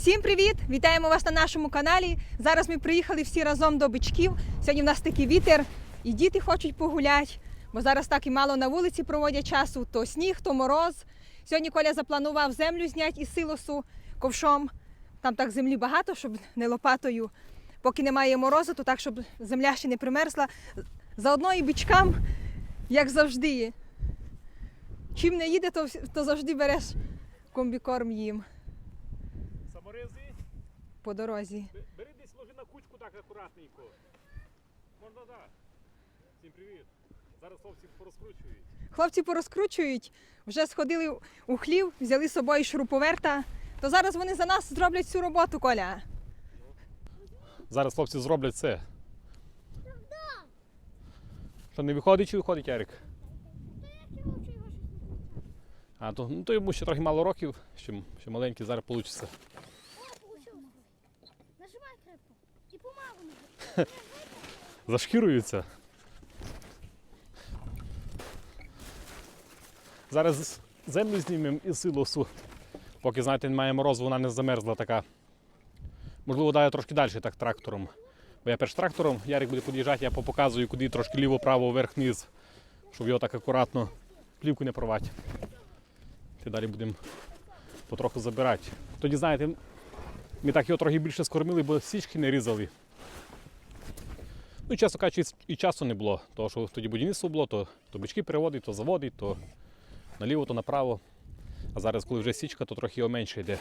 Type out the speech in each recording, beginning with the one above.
Всім привіт! Вітаємо вас на нашому каналі. Зараз ми приїхали всі разом до бичків. Сьогодні в нас такий вітер, і діти хочуть погуляти, бо зараз так і мало на вулиці проводять часу. То сніг, то мороз. Сьогодні Коля запланував землю зняти із силосу ковшом. Там так землі багато, щоб не лопатою. Поки немає морозу, то так, щоб земля ще не примерзла. Заодно і бичкам, як завжди. Чим не їде, то, то завжди береш комбікорм їм по дорозі. бери десь ложи на кучку так акуратненько. Можна так. Всім привіт. Зараз хлопці порозкручують. Хлопці порозкручують, вже сходили у хлів, взяли з собою шуруповерта. То зараз вони за нас зроблять цю роботу, Коля. Зараз хлопці зроблять це. Що не виходить чи виходить Ярик? А, то, ну, то йому ще трохи мало років, ще, ще маленький, зараз вийде. Нажимай крепко. І помалу. Зашкіруються. Зараз землю знімемо із силосу. Поки, знаєте, немає морозу, вона не замерзла така. Можливо, даю трошки далі так трактором. Бо я перш трактором, Ярик буде під'їжджати, я показую, куди трошки ліво-право, вверх-вниз, щоб його так акуратно плівку не порвати. І далі будемо потроху забирати. Тоді, знаєте, ми так його трохи більше скормили, бо січки не різали. Ну, чесно кажучи, і часу не було, тому що тоді будівництво було, то, то бички переводить, то заводить, то наліво, то направо. А зараз, коли вже січка, то трохи його менше йде.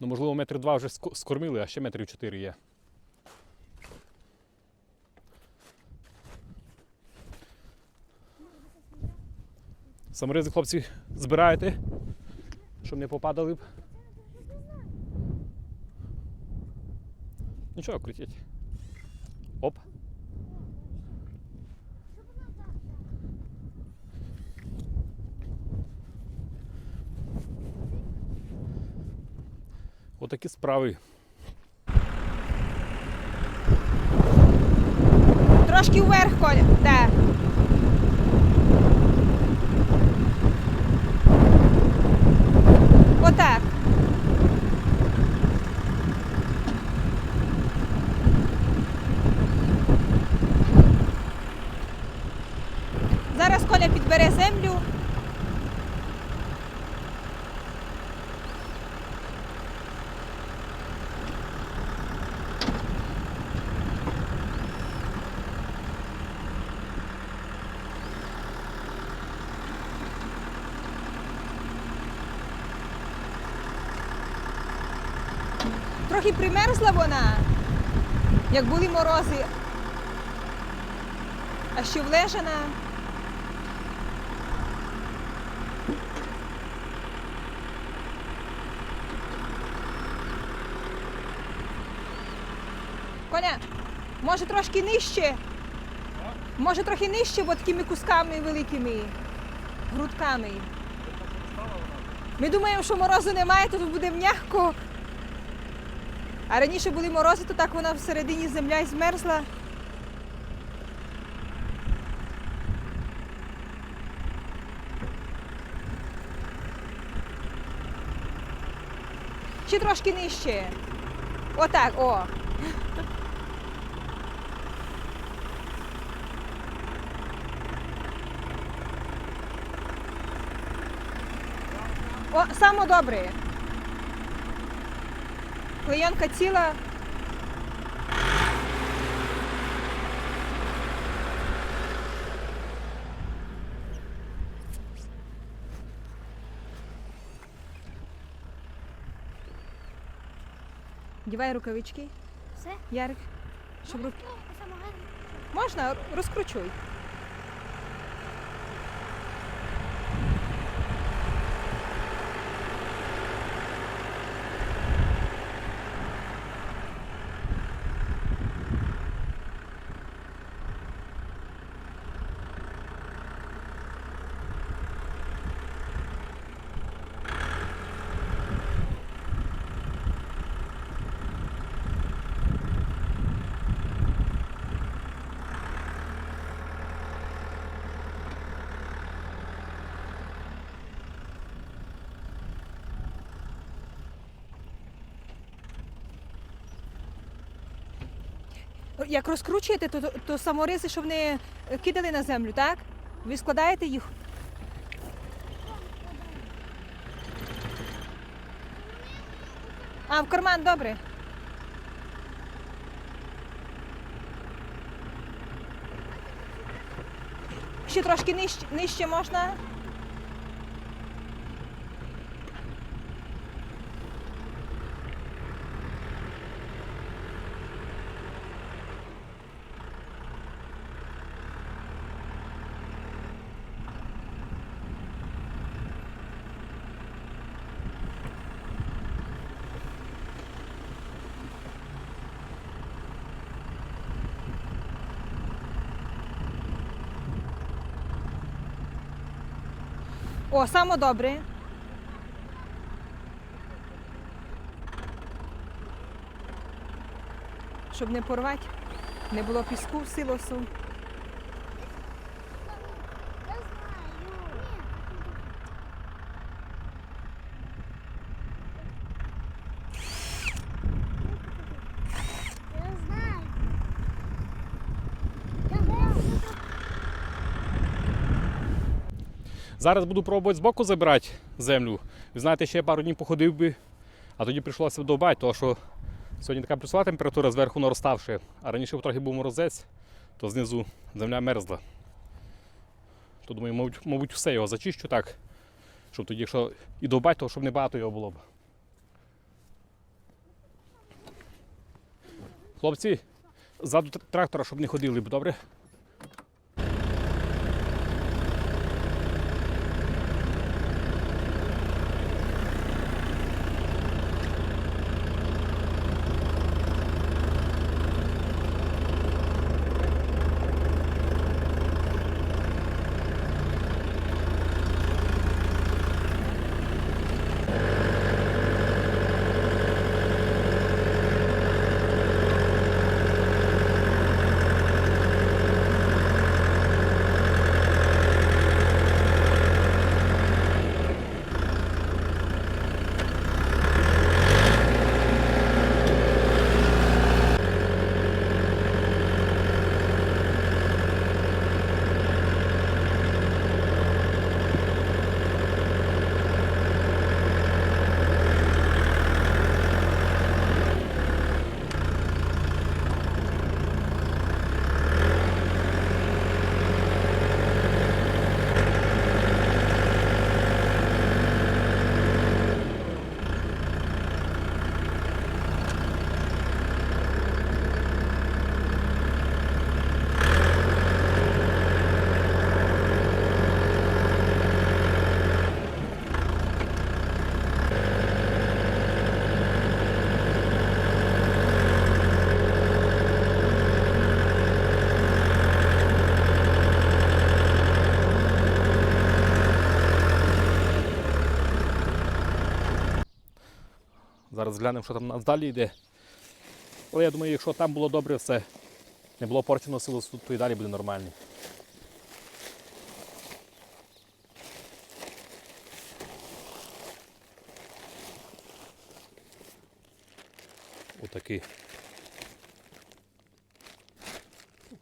Ну, можливо, метр два вже ско- скормили, а ще метрів чотири є. Саморизи, хлопці, збираєте, щоб не попадали б. Нічого, крутіть. Оп. Отакі справи. Трошки вверх, Коля. Де? Отак. Зараз Підбере землю. Трохи примерзла вона, як були морози. А ще влежана. Коля, може трошки нижче? Може трохи нижче, бо такими кусками великими, грудками. Ми думаємо, що морозу немає, то тут буде м'яко. А раніше були морози, то так вона всередині земля і змерзла. Ще трошки нижче. Отак, о. О, само добре. Клейонка ціла. Дівай рукавички, Все? Ярик. Щоб руки... Можна, розкручуй. Як розкручуєте, то, то, самориси, щоб не е, кидали на землю, так? Ви складаєте їх. А, в карман, добре. Ще трошки нижче, нижче можна. О, само добре. Щоб не порвати, не було піску в силосу. Я знаю. Я знаю. Я знаю. Зараз буду пробувати збоку забирати землю. Ви знаєте, ще я пару днів походив би, а тоді прийшлося вдовбати, тому що сьогодні така плюсова температура зверху нароставши, а раніше трохи був морозець, то знизу земля мерзла. То думаю, мабуть, мабуть, все його зачищу так, щоб тоді, якщо і довбати, то щоб не багато його було б. Хлопці, ззаду трактора, щоб не ходили б, добре? Зараз глянемо, що там нас далі йде. Але я думаю, якщо там було добре все, не було порчено силу, то і далі буде нормально. Отакий.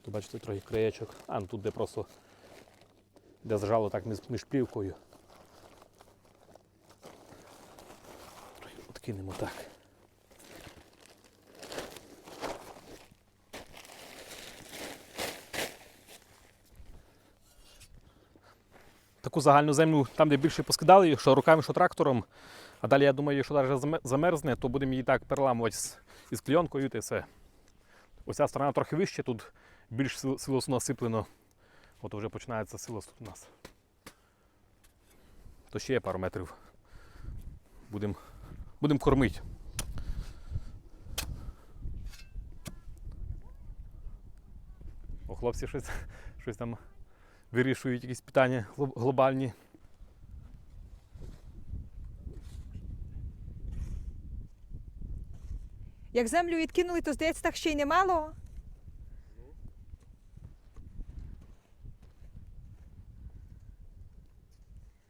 Тут бачите трохи краєчок. А, ну тут де просто де зжало так між, між плівкою. Откинемо так. Таку загальну землю, там, де більше поскидали, що руками, що трактором. А далі, я думаю, якщо навіть замерзне, то будемо її так переламувати із клійонкою і все. Ось ця сторона трохи вище, тут більш сил- силосу насиплено. От вже починається силос тут у нас. То ще є пару метрів. Будемо будем кормити. О, хлопці щось, щось там вирішують якісь питання глобальні. Як землю відкинули, то здається, так ще й немало.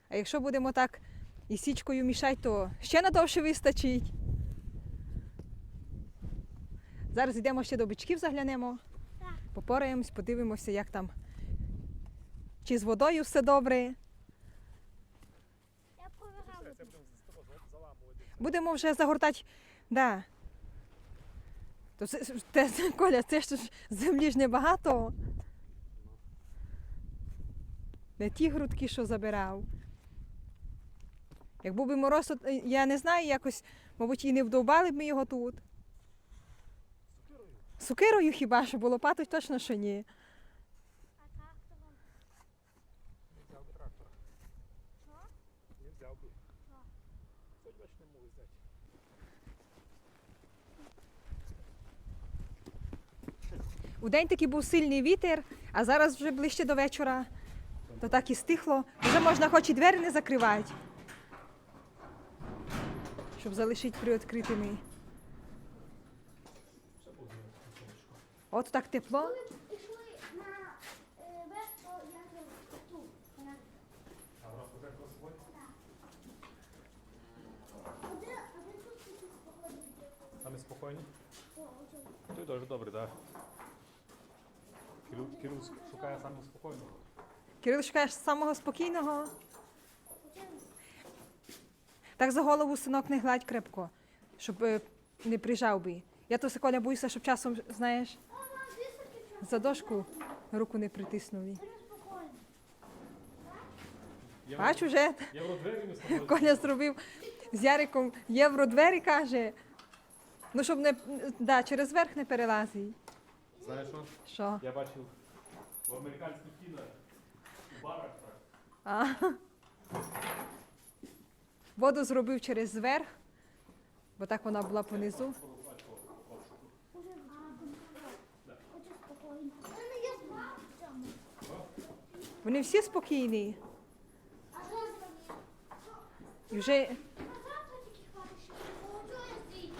А якщо будемо так і січкою мішати, то ще надовше вистачить. Зараз йдемо ще до бичків, заглянемо, попораємось, подивимося, як там. Чи з водою все добре. Будемо вже загортати. Да. То це, те, Коля, це ж землі ж небагато. Не ті грудки, що забирав. Як був би мороз, е, я не знаю, якось, мабуть, і не вдовбали б ми його тут. Сукирою хіба що було патуть точно, що ні. А. У день такий був сильний вітер, а зараз вже ближче до вечора. То так і стихло. Вже можна хоч і двері не закривати. Щоб залишити приоткритими. От так тепло. Пішли на е, весто, його, тут. на- Один- один тут такий спокійний. Саме спокійні? Ти дуже добре, так. Кирил, Кирил шукає саме спокійного. Кирил шукаєш самого спокійного. Так за голову синок не гладь крепко, щоб е, не прижав би. Я то Коля боюся, щоб часом, знаєш, за дошку руку не притиснули. Бачу вже. Євродвері. Коля зробив з Яриком євродвері, каже. Ну, щоб не да, через верх не перелазить. Знаєш що? Що? Я бачив в американських кіно у барах так. А. Воду зробив через верх, бо так вона була понизу. Вони всі спокійні. І вже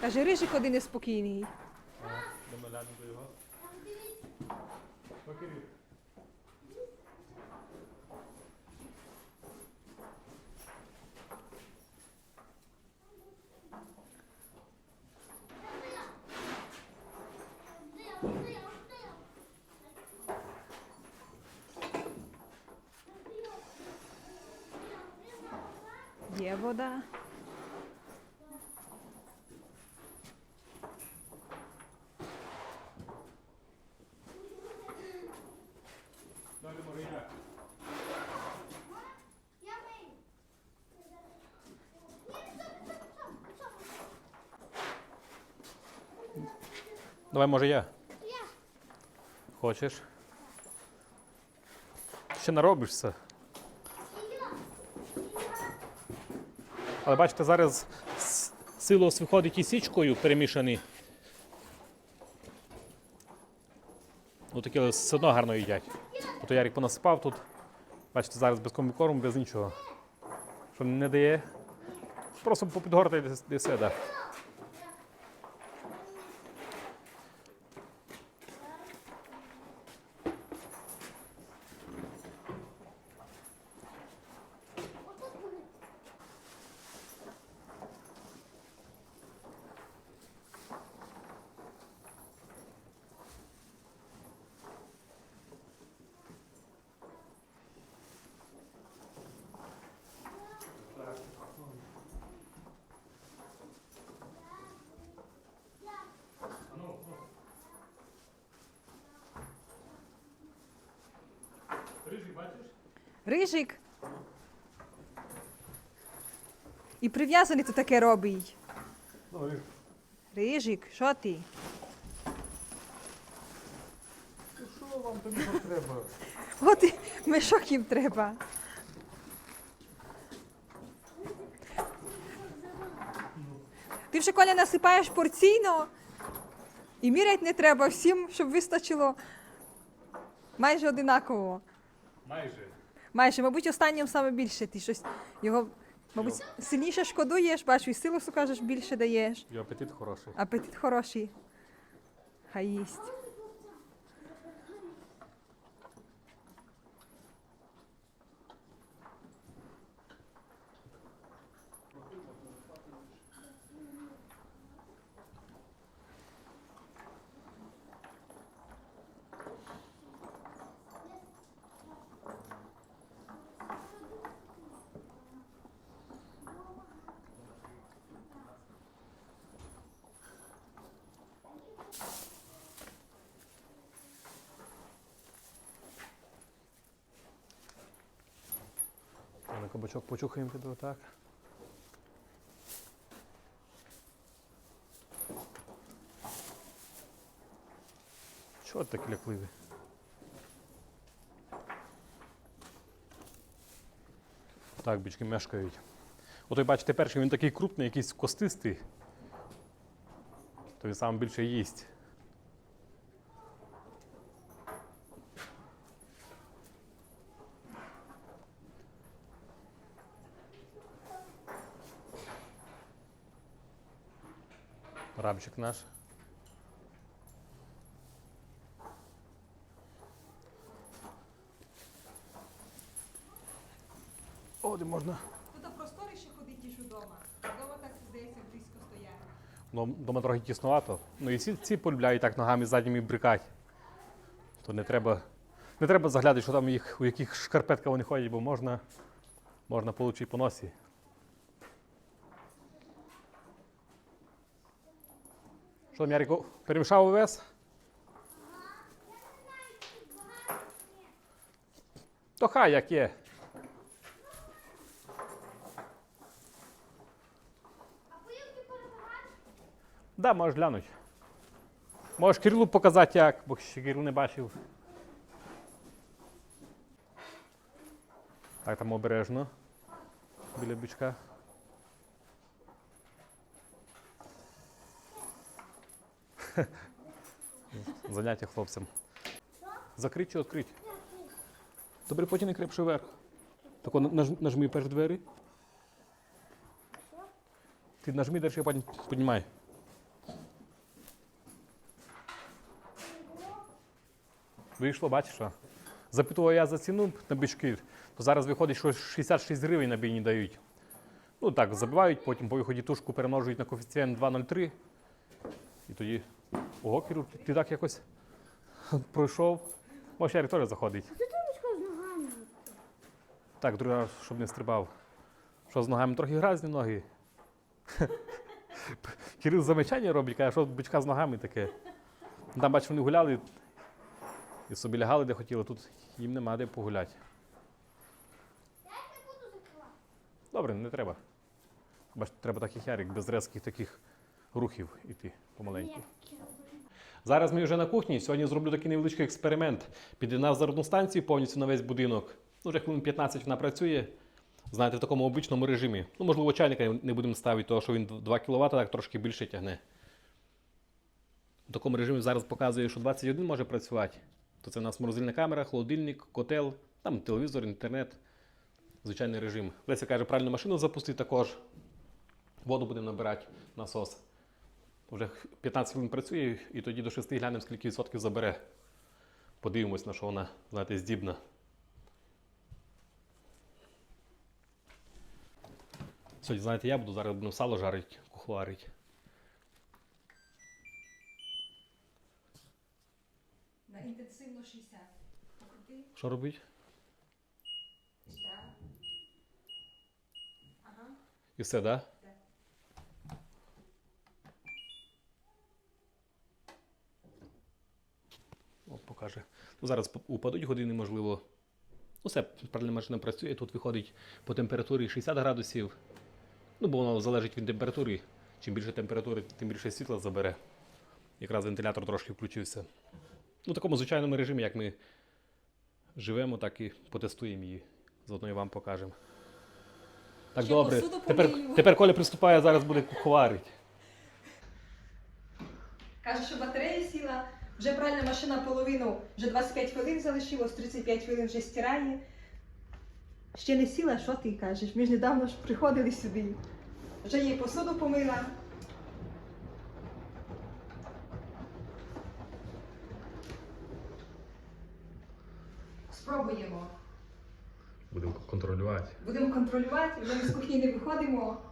каже, рижик один неспокійний. Його. Є вода. Далі. Давай, може я. Я. Хочеш? Ще наробишся. І я. Але бачите, зараз силос виходить із січкою перемішаний. Ну такі але все одно гарно їдять. Ото Ярик понасипав тут. Бачите, зараз без комбікорму, без нічого. Що не дає. Просто попідгортати десь- десь десь, десь, Отут Рижик. І прив'язаний то таке робить. Ну, рижик. Рижик, що ти? Що вам тобі треба? От і мешок їм треба. Ти вже коля насипаєш порційно і міряти не треба всім, щоб вистачило майже одинаково. Майже. Майже, мабуть, останнім саме більше. Ти щось його, мабуть, сильніше шкодуєш, бачу, і силосу кажеш, більше даєш. І апетит хороший. Апетит хороший. Хай їсть. Кабачок почухаємо тебе отак. Чого такий лякливий? Так, бички мешкають. От ви бачите, перший він такий крупний, якийсь костистий. То він сам більше їсть. Рабчик наш. О, де можна. Тут просторіше ходить, ніж вдома. Вдома так здається близько стояти. Ну, дома трохи тіснувато. Ну і ці, ці полюбляють так ногами задніми брикати. То не треба, не треба заглядати, що там їх, у яких шкарпетках вони ходять, бо можна, можна отримати по носі. Що Ярику, перемішав увес? То хай як є. Да, можеш глянути. Можеш Кирилу показати як, бо ще Кирил не бачив. Так, там обережно. Біля бичка. Заняття хлопцям. Закрить чи відкрить? Добре, потягни крепше вверх. Так нажми перш двері. Ти нажми, далі я піднімай. Вийшло, бачиш? Запитував я за ціну на бички, то зараз виходить, що 66 гривень на бійні дають. Ну так, забивають, потім по виході тушку перемножують на коефіцієнт 2,03. І тоді. Ого, Кіру, ти, ти так якось пройшов. Може, Ярик теж заходить. Це тумочка з ногами. Так, другий раз, щоб не стрибав. Що з ногами трохи грязні ноги. Кирил замечання робить, каже, що бичка з ногами таке. Там, бачу, вони гуляли і собі лягали, де хотіли, тут їм нема де погуляти. Добре, не треба. Бач, треба таких ярик, без резких таких рухів іти помаленьку. Зараз ми вже на кухні. Сьогодні зроблю такий невеличкий експеримент. Під'єднав зарядну станцію повністю на весь будинок. Ну, вже хвилин 15 вона працює. Знаєте, в такому обичному режимі. Ну, можливо, чайника не будемо ставити, тому що він 2 кВт, так трошки більше тягне. В такому режимі зараз показує, що 21 може працювати. То це у нас морозильна камера, холодильник, котел, там телевізор, інтернет, звичайний режим. Леся каже, правильно машину запустити також. Воду будемо набирати, насос. Вже 15 хвилин працює, і тоді до 6 глянемо, скільки відсотків забере. Подивимось, на що вона, знаєте, здібна. Сьогодні, знаєте, я буду зараз буду сало жарити, кухварити. На інтенсивно 60. Покрути. Що робити? Так. Ага. І все, так? Да? О, покаже. Ну, зараз упадуть години, можливо. Ну, все, паралельна машина працює, тут виходить по температурі 60 градусів. Ну, бо воно залежить від температури. Чим більше температури, тим більше світла забере. Якраз вентилятор трошки включився. Ну, в такому звичайному режимі, як ми живемо, так і потестуємо її. Заодно і вам покажемо. Так, Ще добре. Тепер, тепер Коля приступає, зараз буде куховарити. Каже, що батарея сіла, вже пральна машина половину, вже 25 хвилин залишилось, 35 хвилин вже стирає. Ще не сіла, що ти кажеш? Ми ж недавно ж приходили сюди. Вже їй посуду помила. Спробуємо. Будемо контролювати. Будемо контролювати, вже ми з кухні не виходимо.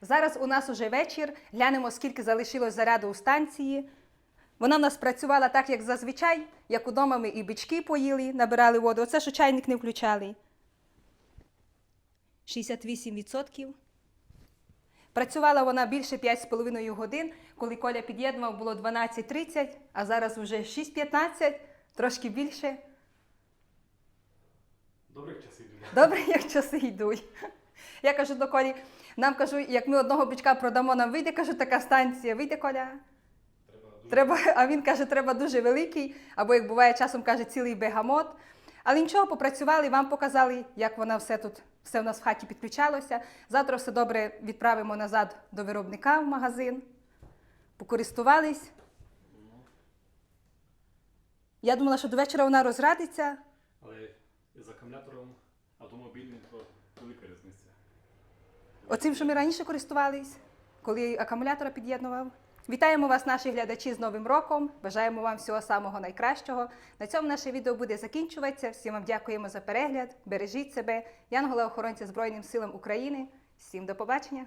Зараз у нас уже вечір. Глянемо, скільки залишилось заряду у станції. Вона в нас працювала так, як зазвичай, як удома ми і бички поїли, набирали воду. Оце що чайник не включали. 68%. Працювала вона більше 5,5 годин. Коли Коля під'єднував, було 12.30, а зараз вже 6.15, трошки більше. Добрих часів. Добре, як часи йдуть. Я кажу до Колі, нам кажу, як ми одного бичка продамо, нам вийде, кажу, така станція. Вийде Коля? Треба, а він каже, треба дуже великий, або як буває часом каже, цілий бегамот. Але нічого, попрацювали, вам показали, як вона все тут, все в нас в хаті підключалося. Завтра все добре відправимо назад до виробника в магазин. Покористувались. Я думала, що до вечора вона розрадиться. Але з акумулятором автомобільним. Оцим, що ми раніше користувались, коли акумулятора під'єднував. Вітаємо вас, наші глядачі, з Новим роком. Бажаємо вам всього самого найкращого. На цьому наше відео буде закінчуватися. Всім вам дякуємо за перегляд. Бережіть себе. Янгола охоронця Збройним силам України. Всім до побачення!